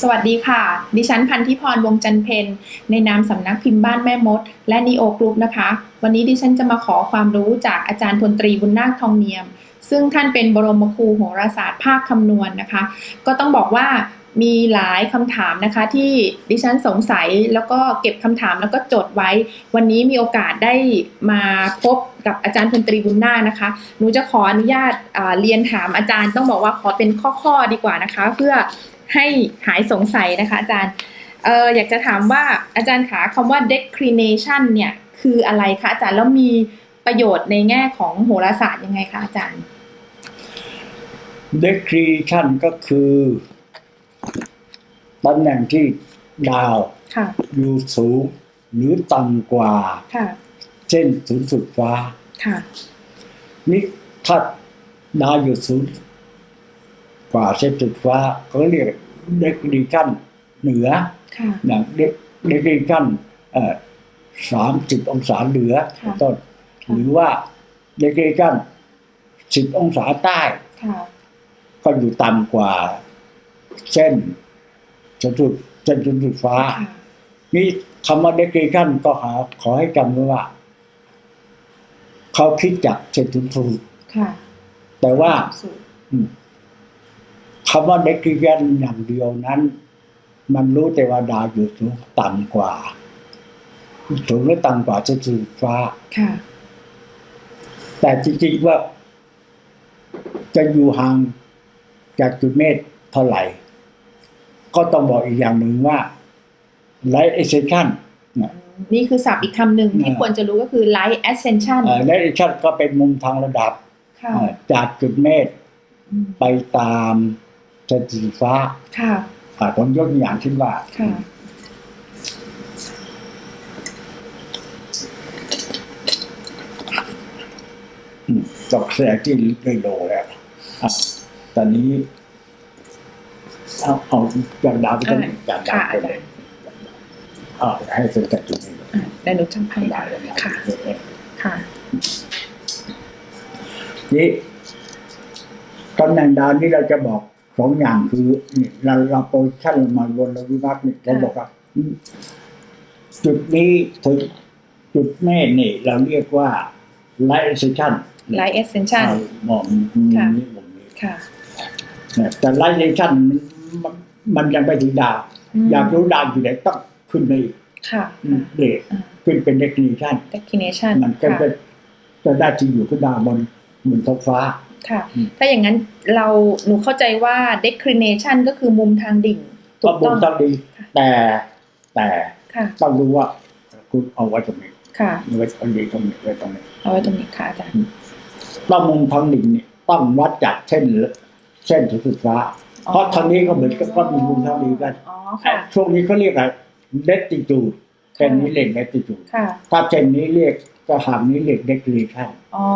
สวัสดีค่ะ ดิฉันพันธิพรวงจันเพนในนามสำนักพิมพ์บ้านแม่มด และนีโอกรุ๊ปนะคะ วันนี้ดิฉันจะมาขอความรู้จากอาจารย์พลตรีบุญนาคทองเนียม ซึ่งท่านเป็นบรมครูโหราศาสตร์ภาคคำนวณนะคะ ก็ต้องบอกว่ามีหลายคำถามนะคะที่ดิฉันสงสัยแล้วก็เก็บคำถามแล้วก็จดไว้ วันนี้มีโอกาสได้มาพบกับอาจารย์พลตรีบุญนาคนะคะ หนูจะขออนุญาตเรียนถามอาจารย์ต้องบอกว่าขอเป็นข้อๆดีกว่านะคะ เพื่อ ให้หายสงสัยนะคะอาจารย์เอออยากจะถามว่าอาจารย์ขาคำว่า declination เนี่ยคืออะไรคะอาจารย์แล้วมีประโยชน์ในแง่ของโหราศาสตร์ยังไงคะอาจารย์ decretion ก็คือตำแหน่งที่ดาวค่ะอยู่สูงหรือต่ำกว่าค่ะเส้นศูนย์สุดฟ้าค่ะนี่ถ้าดาวอยู่สูงก ว่าเส้นสุดฟ้าเขาเรียก decretion เหนือค่ะนะ decretion สามสิบองศาเหนือค่ะต้นค่ะหรือว่า decretion สิบองศาใต้ค่ะก็อยู่ต่ำกว่าเส้นศูนย์สุดเส้นศูนย์สุดฟ้าค่ะนี่คำว่า decretion ก็หาขอให้จำไว้ว่าเขาคิดจากเส้นศูนย์สุดค่ะแต่ว่า สูตรอืมคำว่า decretion อย่างเดียวนั้น มันรู้แต่ว่าดาวอยู่สูงต่ำกว่าสูงหรือต่ำกว่าเส้นศูนย์ฟ้าค่ะแต่จริงๆว่า จะอยู่ห่างจากจุดเมฆเท่าไหร่ ก็ต้องบอกอีกอย่างหนึ่งว่า light ascension นะนี่คือศัพท์อีกคำหนึ่งที่อ่าควรจะรู้ก็คือ light ascension เอ่อ light ascension ก็เป็นมุมทางระดับค่ะเอ่อจากจุดเมฆอืมไปตาม เส้นสีฟ้าค่ะอ่าผมยกตัวอย่างเช่นว่าค่ะอืมตกแสดงที่ได้โลแล้วอะตอนนี้เอาเอาจากดาวไปตรงนี้จากดาวไปเลยอ่าให้เป็นจากจุดนี้อะเดี๋ยวหนูจำให้ได้ได้เลยค่ะค่ะ ค่ะนี่ตำแหน่งดาวนี้เราจะบอก สองอย่างคือนี่เราเราโพซิชั่นลงมาบนเราวิวัฒน์นี่เราบอกว่าอืมจุดนี้ถึงจุดเมฆนี่เราเรียกว่าไลท์เอเซชัน light ascension มองมุมค่ะนี้มุมนี้ค่ะเนี่ยแต่ไลท์เอเซชันมันมันยังไม่ถึงดาวมอยากรู้ดาวอยู่ไหนต้องขึ้นไปอีกค่ะเด็กอ่าขึ้นเป็นเด c นิชัน declination มันก็ค่ะจะจะได้ที่อยู่ขึ้นดาวบนบนท้องฟ้า ค่ะอืมถ้าอย่างนั้นเราหนูเข้าใจว่า declination ก็คือมุมทางดิ่งถูก็กบุต้ญองต้องดีแต่แต่ค่ะต้องรู้ว่าคุณเอาไว้ตรงนี้ค่ะไว้ตรงนี้ตรงนี้ไว้ตรงนี้เอาไว้ตรงนี้ค่ะอาจารย์ต้องมุมทางดิ่งนี่ต้องวัดจากเส้นเส้นสุดฟ้าเพราะทางนี้ก็เหมือนกับก็มีมุมทางดิ่งกันอ๋อค่ะช่วงนี้เขาเรียกอะไรเดติจูดเส้นนี้เรียกเดติจูดค่ะถ้าเส้นนี้เรียกก็หางนี้เรียกเดคลีชันอ๋อ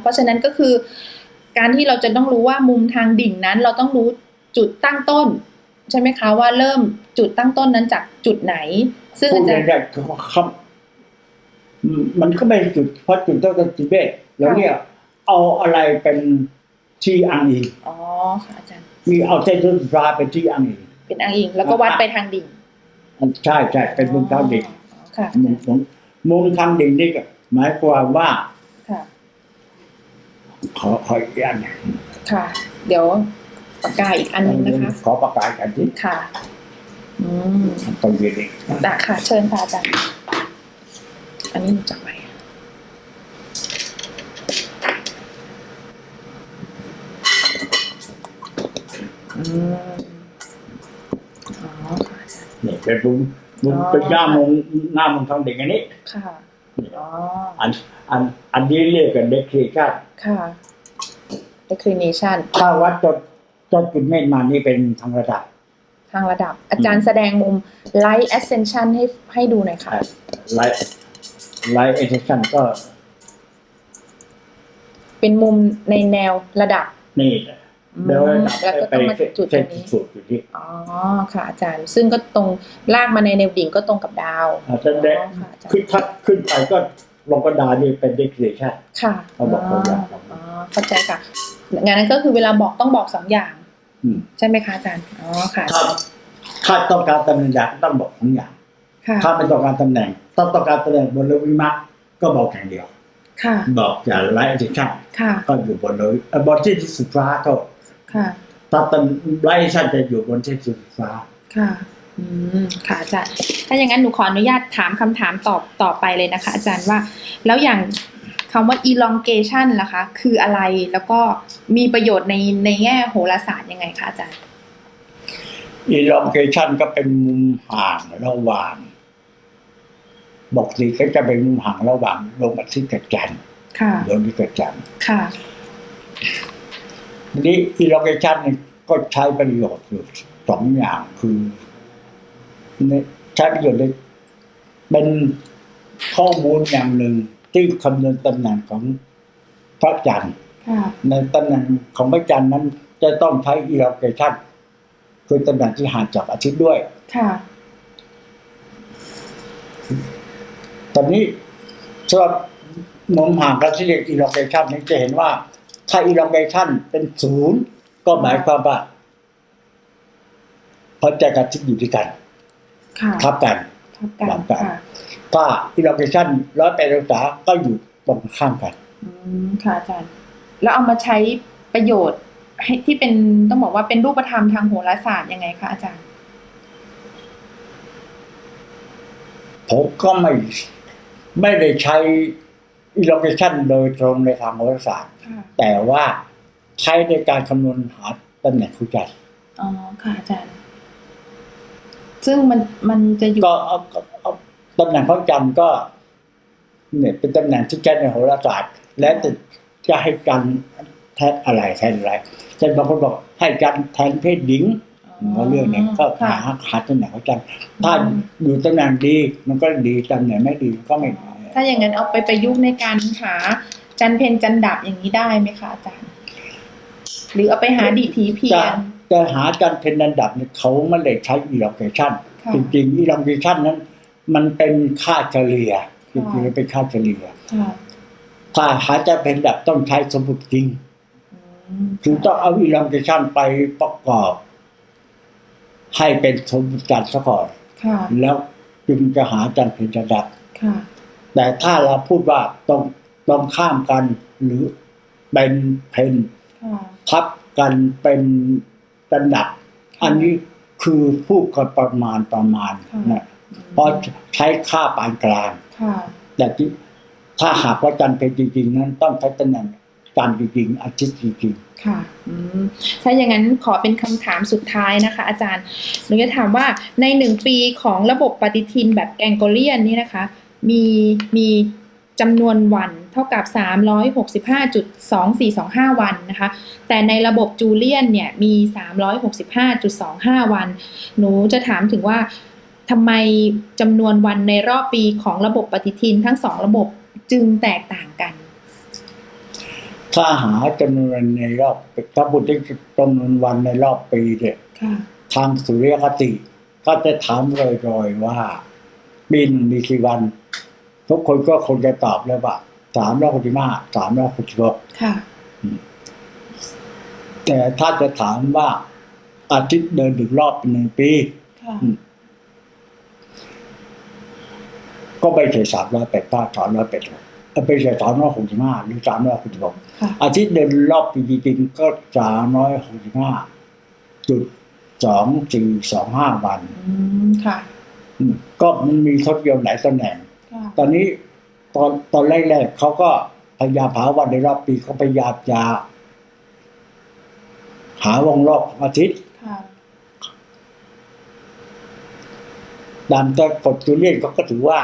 เพราะฉะนั้นก็คือ การที่เราจะต้องรู้ว่ามุมทางดิ่งนั้น เราต้องรู้จุดตั้งต้น ใช่ไหมคะว่าเริ่มจุดตั้งต้นนั้นจากจุดไหน ซึ่งพูอาดจารย์ง่ายๆคือว่าคำอืมมันก็ไม่จุดเพราะจุดต้องเป็นจุดเบสแล้วเนี่ยเอาอะไรเป็นที่อ้างอิงอ๋อค่ะอาจารย์มีเอาเส้นสุดฟ้าเป็นที่อ้างอิงเป็นอ้างอิงแล้วก็วัดไปทางดิ่งมันใช่ใช่เป็นมุมทางดิ่งอ๋อค่ะมุมมุมมุมทางดิ่งนี่ก็หมายความว่าค่ะข อขออีกอันหนึ่งค่ะ เดี๋ยวปากกาอีกอันหนึงนะคะ ขอประกาศกันที่ค่ะ อืมตรงนี้เองได้ค่ะ เชิญค่ะอาจารย์อันนี้หนูจับไว้อืมอ๋อค่ะอาจารย์นี่เป็นมุมมุมอ๋อเป็นหน้ามุมหน้ามุมทางดิ่งอันนี้ ค่ะ อ๋อ อันอันอันนี้เรียกกันเดคลีชันค่ะ declination ถ้าวัดจนจนจุดเมฆมานี่เป็นทางระดับ ทางระดับ อาจารย์แสดงมุม light ascension ให้ให้ดูหน่อยค่ะไลท์ไลท์เอเจชันก็ เป็นมุมในแนวระดับ นี่อืมเดี๋ยวระดับแล้วก็ไปต้องมาเส้นจุดตเส้รนงนี้สุดอยู่ที่อ๋อค่ะ อาจารย์ ซึ่งก็ตรงลากมาในแนวดิ่งก็ตรงกับดาวอาจจะได้อ๋อค่ะอาจารย์ขึ้นทัดขึ้นไปก็ลงกระดานนี่เป็นเดคเลชันค่ะเขาบอกตัวอย่างอ๋อเข้าใจค่ะ งานนั้นก็คือเวลาบอกต้องบอกสองอย่างอืมใช่ไหมคะอาจารย์อ๋อค่ะอาถ้าจารย์ถ้าต้องการตำแหน่งใหญ่ก็ต้องบอกสองอย่างค่ะถ้าไม่ต้องการตำแหน่ง ต้องต้องการตำแหน่งบนเรือวิมักก็บอกอย่างเดียวค่ะบอกอย่าไล่อธิชั่นค่ะก็อยู่บนเรือเอ่อบนที่สุดฟ้าก็ค่ะถ้าตำไล่อธิชั่นจะอยู่บนที่สุดฟ้าค่ะอืมค่ะอาจารย์ ถ้าอย่างนั้นหนูขออนุญาตถามคำถามตอบต่อไปเลยนะคะ อาจารย์ว่า แล้วอย่าง คำว่า elongation ล่ะคะ คืออะไรแล้วก็มีประโยชน์ในในแง่โหราศาสตร์ยังไงคะอาจารย์ elongation ก็เป็นมุมห่างระหว่างบอกสีก็จะเป็นมุมห่างระหว่างดวงอาทิตย์กับจันทร์ค่ะดวงอาทิตย์กับจันทร์ค่ะทีนี้ elongation เนี่ยก็ใช้ประโยชน์อยู่สองอย่างคือเนี่ยใช้ประโยชน์ในเป็นข้อมูลอย่างหนึ่ง ที่คำนวณตำแหน่งของพระจันทร์ค่ะในตำแหน่งของพระจันทร์นั้น จะต้องใช้ elongation คือตำแหน่งที่ห่างจากอาทิตย์ด้วย ค่ะ ตอนนี้สำหรับมุมห่างกันที่เรียก elongation นี้จะเห็นว่า ถ้า elongation เป็นศูนย์ก็หมายความว่าพระจันทร์กับอาทิตย์อยู่ด้วยกันค่ะทับกันทับกัน ทับกันค่ะถ้า elongation ร้อยแปดองศาก็อยู่ตรงข้ามกันอืมค่ะอาจารย์ แล้วเอามาใช้ประโยชน์ให้ที่เป็นต้องบอกว่าเป็นรูปธรรมทางโหราศาสตร์ยังไงคะอาจารย์ผมก็ไม่ไม่ได้ใช้ elongation โดยตรงในทางโหราศาสตร์ค่ะแต่ว่าใช้ในการคำนวณหาตำแหน่งของจันทร์อ๋อค่ะอาจารย์ ซึ่งมันมันจะอยู่ก็ ตำแหน่งของจันทร์ก็เนี่ยเป็นตำแหน่งที่ใช้ในโหราศาสตร์ และจะจะให้จันทร์แทนอะไรแทนอะไรเช่นบางคนบอกให้จันทร์แทนเพศหญิงก็เรื่องเนี้ก็หาค่ะหาตำแหน่งของจันทร์ถ้าอยู่ตำแหน่งดีมันก็ดีตำแหน่งไม่ดีก็ไม่ดีถ้าอย่างนั้นเอาไปประยุกต์ในการหาจันเพนจันดับอย่างนี้ได้ไหมคะอาจารย์ หรือเอาไปหาดิถีเพียจะนจะหาจันทร์เป็นอันดับเนี่ยเขาไม่ได้ใช้ elongation ค่ะจริงๆ elongation นั้น มันเป็นค่าเฉลี่ยจค่ะริงๆมันเป็นค่าเฉลี่ยค่ะถ้าหาจันทร์เป็นอันดับต้องใช้สมมติจริงอืมคือต้องเอา elongation ไปประกอบ ให้เป็นสมมติจันทร์ซะก่อนค่ะแล้วจึงจะหาจันทร์เป็นระดับค่ะแต่ถ้าเราพูดว่าต้องต้องข้ามกันหรือเป็นเพนค่ะทับกันเป็นระดับ อันนี้คือพูดกันประมาณประมาณนะ เพราะใช้ค่าปานกลางค่ะแต่ที่ถ้าหากว่าจันทร์เป็นจริงๆนั้นต้องใช้ตำแหน่งจันทร์จริงๆอาทิตย์จริงค่ะอืมถ้าอย่างนั้นขอเป็นคำถามสุดท้ายนะคะ อาจารย์หนูจะถามว่าในหนึ่งปีของระบบปฏิทินแบบแกงโกเลียนนี่นะคะ มีมีจำนวนวันเท่ากับ 365.2425 วันนะคะ แต่ในระบบจูเลียนเนี่ยมี 365.25 วัน หนูจะถามถึงว่า ทำไมจำนวนวันในรอบปีของระบบปฏิทินทั้งสองระบบจึงแตกต่างกันๆถ้าหาจำนวนในรอบถ้าพูดถึงจำนวนวันในรอบปีเนี่ยค่ะทางสุริยคติ ก็จะถามลอยๆว่าปีหนึ่งมีกี่วัน ทุกคนก็คงจะตอบเลยว่าสามร้อยหกสิบห้าสามร้อยหกสิบหกค่ะแต่ถ้าจะถามว่าอาทิตย์เดินถึงรอบเป็นหนึ่งปี ค่ะ ก็ไม่ใช่สามร้อยแปดป้าสามร้อยแปดไม่ใช่สามร้อยหกสิบห้าหรือสามร้อยหกสิบหกค่ะอาทิตย์เดินรอบปีจริงๆก็สามร้อยหกสิบห้าจุดสองสี่สองห้าวันอืมค่ะอืมก็มันมีทศยมหลายตำแหน่งค่ะตอนนี้ตอนตอนแรกๆเขาก็พยายามหาวันในรอบปีเขาพยายามจะหาวงรอบของอาทิตย์ค่ะตามแต่กฎจูเลียนเขาก็ถือว่า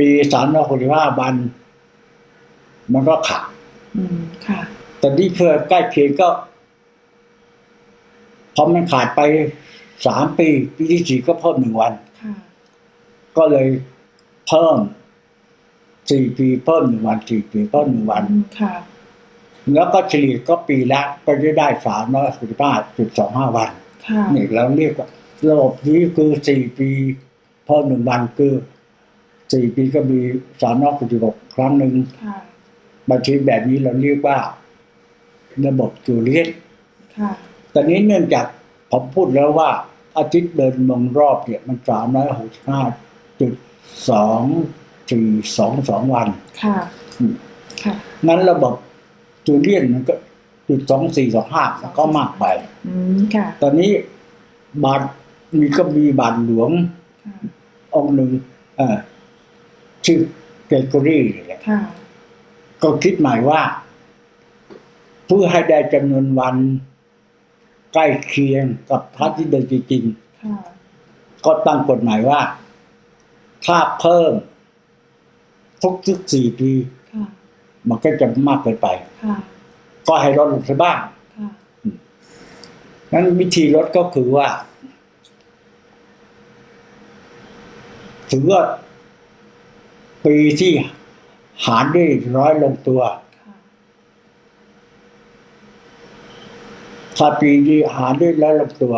มีสามร้อยหกสิบห้าวัน มันก็ขาดอืมค่ะแต่นี่เพื่อใกล้เคียงก็พอมันขาดไปสามปี ปีที่สี่ก็เพิ่มหนึ่งวันค่ะก็เลยเพิ่มสี่ปีเพิ่มหนึ่งวันสี่ปีเพิ่มหนึ่งวันอืมค่ะแล้วก็เฉลี่ยก็ปีละก็จะได้สามร้อยสิบห้าจุดสองห้าวันค่ะนี่เราเรียกว่าระบบนี้คือสี่ปีเพิ่มหนึ่งวันคือ สี่ปีก็มีสามร้อยสิบหกครั้งหนึ่งค่ะบัญชีแบบนี้เราเรียกว่า ระบบจูเลียนค่ะตอนนี้เนื่องจากผมพูดแล้วว่าอาทิตย์เดินวงรอบเนี่ยมันสามร้อยหกสิบห้าจุดสองสี่สองสองวันค่ะอืมค่ะนั้นระบบจูเลียนมันก็จุดสองสี่สองห้าก็มากไปอืมค่ะตอนนี้บาทมีก็มีบาทหลวงค่ะองค์หนึ่ง เออ ชื่อเกรโกรีนี่แหละค่ะก็คิดหมายว่า เพื่อให้ได้จำนวนวัน ใกล้เคียงกับพระที่เดินจริงค่ะๆก็ตั้งกฎหมายว่า ถ้าเพิ่ม ทุกทุกๆสี่ปีค่ะมันก็จะมากเกินไปค่ะก็ให้ลดลงไปบ้างค่ะนั้นวิธีลดก็คือว่า ถือว่า ปีที่หารด้วยร้อยลงตัวค่ะถ้าปีที่หารด้วยร้อยลงตัว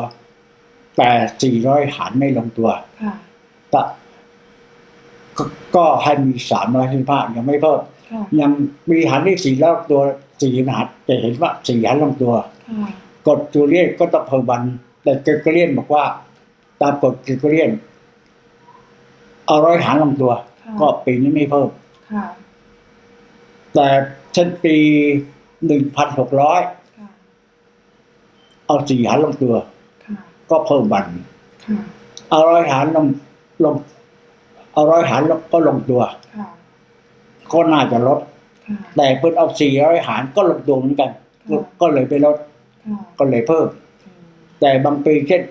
แต่สี่ร้อยหารไม่ลงตัวค่ะก็ก็ก็ให้มีสามร้อยสิบห้ายังไม่เพิ่มค่ะยังมีหารด้วยสี่ร้อยลงตัวสี่หารจะเห็นว่าสี่หารลงตัวค่ะกฎจูเลียนก็ต้องเพิ่มวัน แต่เกรโกเรียนบอกว่า ตามกฎเกรโกเรียนเอาร้อยหารลงตัวค่ะ ก็ปีนี้ไม่เพิ่มค่ะแต่เช่นปีหนึ่งพันหกร้อยค่ะเอาสี่หารลงตัวค่ะก็เพิ่มวันค่ะเอาร้อยหารลงลงเอาร้อยหารลงก็ลงตัวค่ะก็น่าจะลดค่ะแต่เพิ่นเอาสี่ร้อยหารก็ลงตัวเหมือนกัน ก็ก็เลยไปลดค่ะก็เลยเพิ่มอืมแต่บางปีเช่น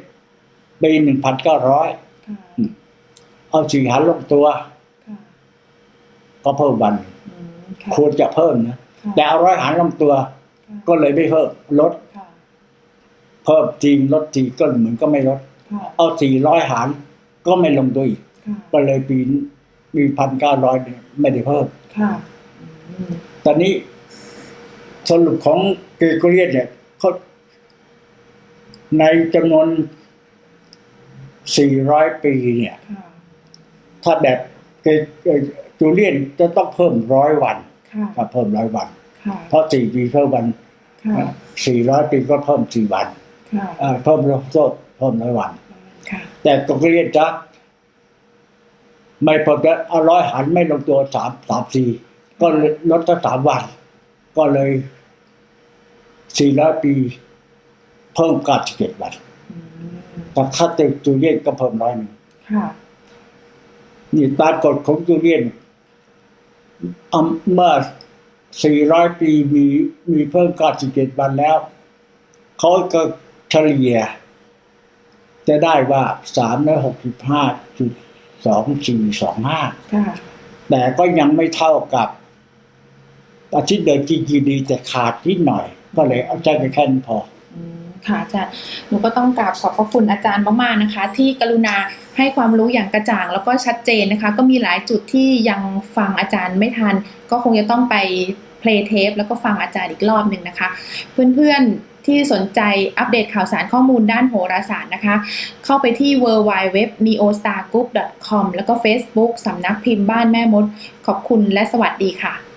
ปีหนึ่งพันเก้าร้อยค่ะเอาสี่หารลงตัวค่ะ ก็เพิ่มวันอืมค่ะควรจะเพิ่มนะค่ะแต่เอาร้อยหารลงตัวค่ะก็เลยไม่เพิ่มลดค่ะเพิ่มจริงลดจริงก็เหมือนก็ไม่ลดค่ะเอาสี่ร้อยหารก็ไม่ลงตัวอีกค่ะก็เลยปีปีพันเก้าร้อยไม่ได้เพิ่มค่ะอืมตอนนี้สรุปของเกรโกเรียนเนี่ยเขาในจำนวน 400 ปีเนี่ยค่ะถ้าแบบเกรเอ่อ จูเลียนจะต้องเพิ่มร้อยวันค่ะถ้าเพิ่มร้อยวันค่ะเพราะสี่ปีเพิ่มวันค่ะสี่ร้อยปีก็เพิ่มสี่วันค่ะเอ่อเพิ่มโทษเพิ่มร้อยวันค่ะแต่เกรโกเรียนจะไม่เพิ่มแล้วเอาร้อยหันไม่ลงตัวสามสามสี่ก็เลยลดตั้งสามวัน ก็เลยสี่ร้อยปี เพิ่มเก้าสิบเจ็ดวันอืมแต่ค่าตึกจูเลียนก็เพิ่มร้อยหนึ่ง ค่ะนี่ตามกฎของจูเลียนอะเมื่อสี่ร้อยปีมีมีเพิ่มเก้าสิบเจ็ดวันแล้ว เขาก็เฉลี่ย จะได้ว่าสามร้อยหกสิบห้าจุดสองสี่สองห้าค่ะแต่ก็ยังไม่เท่ากับอาทิตย์เดินจีจีดีแต่ขาดนิดหน่อย ก็เลยเอาใจไปแค่นี้พออืม ค่ะอาจารย์หนูก็ต้องกราบขอบพระคุณอาจารย์มากๆนะคะ ที่กรุณาให้ความรู้อย่างกระจ่าง แล้วก็ชัดเจนนะคะ ก็มีหลายจุดที่ยังฟังอาจารย์ไม่ทัน ก็คงจะต้องไปเพลย์เทปแล้วก็ฟังอาจารย์อีกรอบหนึ่งนะคะ เพื่อนๆที่สนใจอัปเดตข่าวสารข้อมูลด้านโหราศาสตร์นะคะ เข้าไปที่ w w w n e o s t a r g r o u p c o m แล้วก็ Facebook สำนักพิมพ์บ้านแม่มด ขอบคุณและสวัสดีค่ะ